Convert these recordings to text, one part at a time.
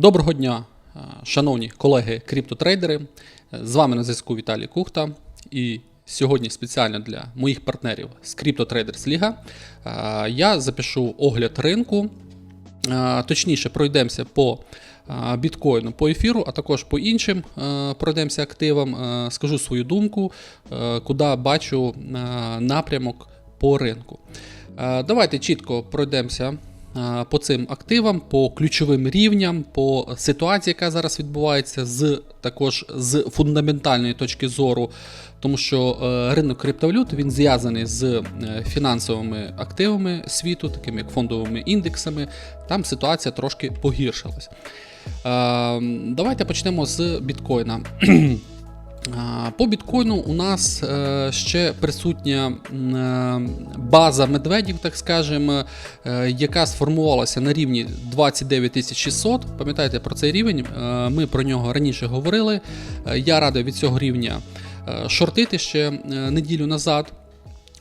Доброго дня, е, шановні колеги криптотрейдери. З вами на зв'язку Віталій Кухта. І сьогодні спеціально для моїх партнерів з Crypto Traders Liga е, я запишу огляд ринку. Е, Точніше, пройдемося по е, біткоїну, по ефіру, а також по іншим е, пройдемося активам. Е, Скажу свою думку, е, куди бачу е, напрямок по ринку. Е, Давайте чітко пройдемося е, по цим активам, по ключовим рівням, по ситуації, яка зараз відбувається, з також з фундаментальної точки зору, тому що е, ринок криптовалют він зв'язаний з е, фінансовими активами світу, такими як фондовими індексами. Там ситуація трошки погіршилась. Е, Давайте почнемо з біткоїна. По біткоїну у нас е, ще присутня е, база медведів, так скажемо, е, яка сформувалася на рівні 29 600. Пам'ятаєте про цей рівень? Ми про нього раніше говорили. Я радий від цього рівня шортити ще неділю назад.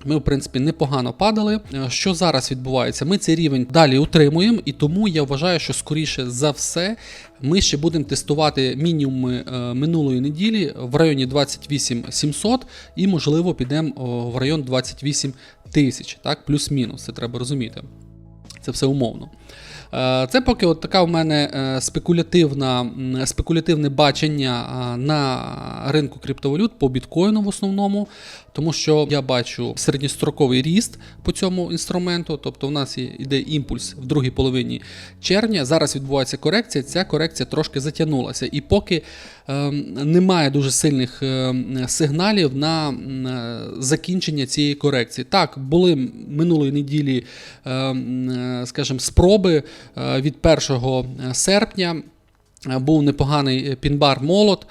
Ми, в принципі, непогано падали. Е, Що зараз відбувається? Ми цей рівень далі утримуємо, і тому я вважаю, що скоріше за все ми ще будемо тестувати мінімуми е, минулої неділі в районі 28 700 і, можливо, підемо в район 28 тисяч, так, плюс-мінус, це треба розуміти. Це все умовно. Е, Це поки от така у мене е, спекулятивна, спекулятивне бачення на ринку криптовалют по біткоїну в основному, тому що я бачу середньостроковий ріст по цьому інструменту. Тобто, у нас йде імпульс в другій половині червня. Зараз відбувається корекція. Ця корекція трошки затягнулася. І поки е, немає дуже сильних е, сигналів на е, закінчення цієї корекції. Так, були минулої неділі, е, е, скажімо, спроби е, від 1 серпня. Е, Був непоганий пінбар молот,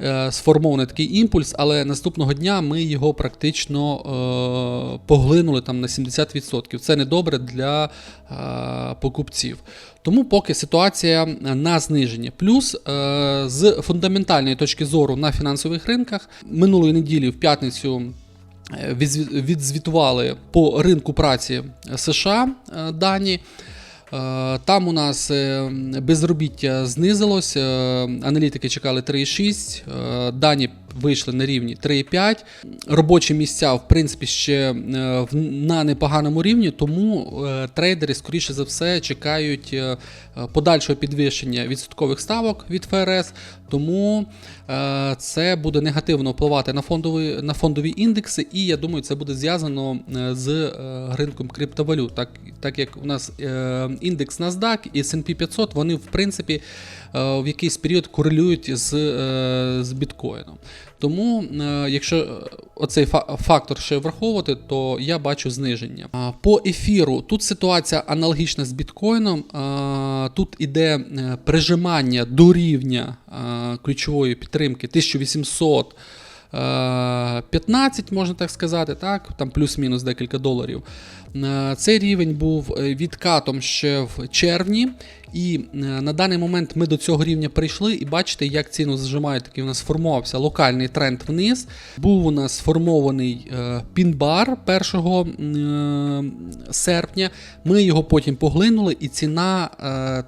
е, сформований такий імпульс, але наступного дня ми його практично е, поглинули там на 70%. Це недобре для е, покупців. Тому поки ситуація на зниженні. Плюс е, з фундаментальної точки зору на фінансових ринках минулої неділі в п'ятницю. е, Відзвітували по ринку праці США е, дані. Е, Там у нас е, безробіття знизилось, е, аналітики чекали 3,6, е, дані вийшли на рівні 3,5. Робочі місця, в принципі, ще е, на непоганому рівні, тому е, трейдери, скоріше за все, чекають е, подальшого підвищення відсоткових ставок від ФРС, тому це буде негативно впливати на фондові, на фондові індекси, і я думаю, це буде зв'язано з ринком криптовалют. Так, так як у нас індекс NASDAQ і S&P 500, вони в принципі в якийсь період корелюють з, з біткоїном. Тому, е, якщо е, оцей фактор ще враховувати, то я бачу зниження. По ефіру тут ситуація аналогічна з біткоїном. Тут іде е, прижимання до рівня ключової підтримки 1800. е, 15, можна так сказати, так, там плюс-мінус декілька доларів. Е, Цей рівень був е, відкатом ще в червні, і е, на даний момент ми до цього рівня прийшли, і бачите, як ціну зажимає, такий у нас сформувався локальний тренд вниз. Був у нас сформований пін-бар 1 е, серпня. Ми його потім поглинули, і ціна,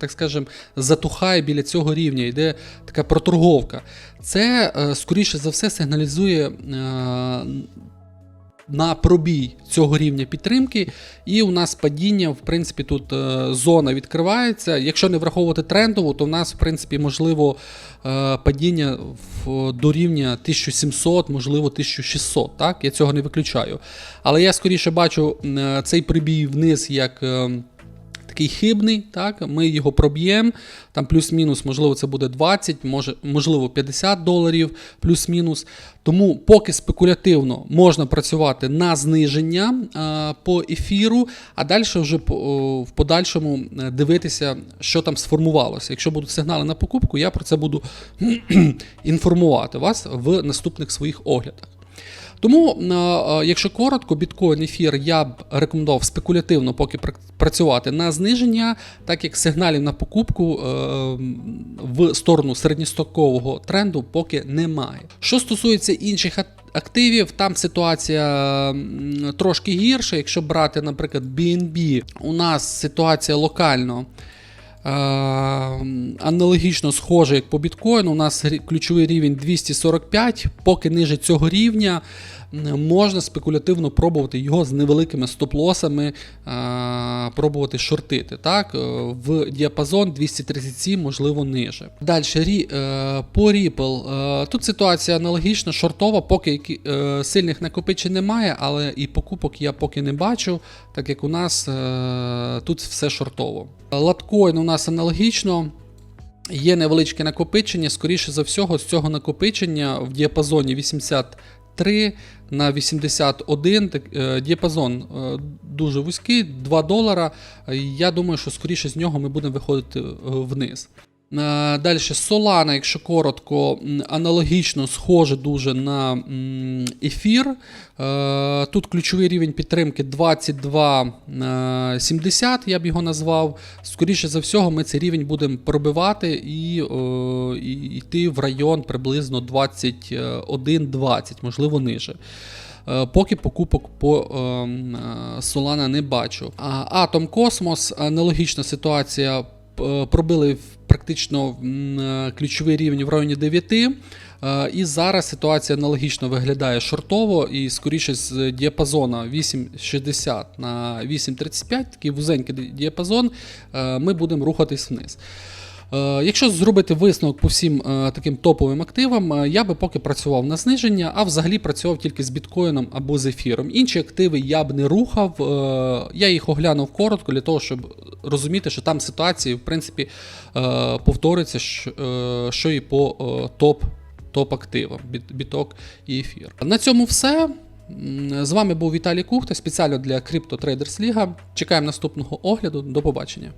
так скажем, затухає біля цього рівня. Йде така проторговка. Це, скоріше за все, сигналізує. На пробій цього рівня підтримки, і у нас падіння, в принципі, тут е, зона відкривається. Якщо не враховувати трендову, то в нас, в принципі, можливо е, падіння до рівня 1700, можливо, 1600. Так? Я цього не виключаю. Але я скоріше бачу е, цей прибій вниз як. Е, Такий хибний, так, ми його проб'ємо, там плюс-мінус, можливо, це буде 20, може, можливо, 50 доларів, плюс-мінус. Тому поки спекулятивно можна працювати на зниження е, по ефіру, а далі вже о, в подальшому е, дивитися, що там сформувалося. Якщо будуть сигнали на покупку, я про це буду інформувати вас в наступних своїх оглядах. Тому, е, е, якщо коротко, біткоін ефір я б рекомендував спекулятивно поки працювати на зниження, так як сигналів на покупку е, в сторону середньостокового тренду поки немає. Що стосується інших активів, там ситуація трошки гірша. Якщо брати, наприклад, BNB, у нас ситуація локально. Е, аналогічно схоже, як по біткоїну. У нас ключовий рівень 245, поки ниже цього рівня можна спекулятивно пробувати його з невеликими стоп-лосами, е, пробувати шортити. Так? Е, В діапазон 237, можливо, ниже. Далі по Ripple. Тут ситуація аналогічна, шортова, поки сильних накопичень немає, але і покупок я поки не бачу, так як у нас тут все шортово. Латкоін у нас аналогічно. Є невеличке накопичення, скоріше за всього, з цього накопичення в діапазоні 83 на 81. е, Діапазон е, дуже вузький, 2 долара. Е, Я думаю, що скоріше з нього ми будемо виходити вниз. Далі Solana, якщо коротко, аналогічно схоже дуже на ефір. Е, Тут ключовий рівень підтримки 22,70, я б його назвав. Скоріше за всього, ми цей рівень будемо пробивати і, е, і йти в район приблизно 21-20, можливо, ниже. Е, Поки покупок по е, Solana не бачу. А Atom Cosmos аналогічна ситуація. Пробили в- практично е, ключовий рівень в районі 9. Е, І зараз ситуація аналогічно виглядає шортово, і скоріше з діапазона 8,60 на 8,35, такий вузенький діапазон, е, ми будемо рухатись вниз. Е, Якщо зробити висновок по всім е, таким топовим активам, е, я би поки працював на зниження, а взагалі працював тільки з біткоїном або з ефіром. Інші активи я б не рухав. Я їх оглянув коротко для того, щоб розуміти, що там ситуації в принципі повториться, що, і по е, топ, топ-активам, біток і ефір. На цьому все. З вами був Віталій Кухта спеціально для Crypto Traders Liga. Чекаємо наступного огляду. До побачення.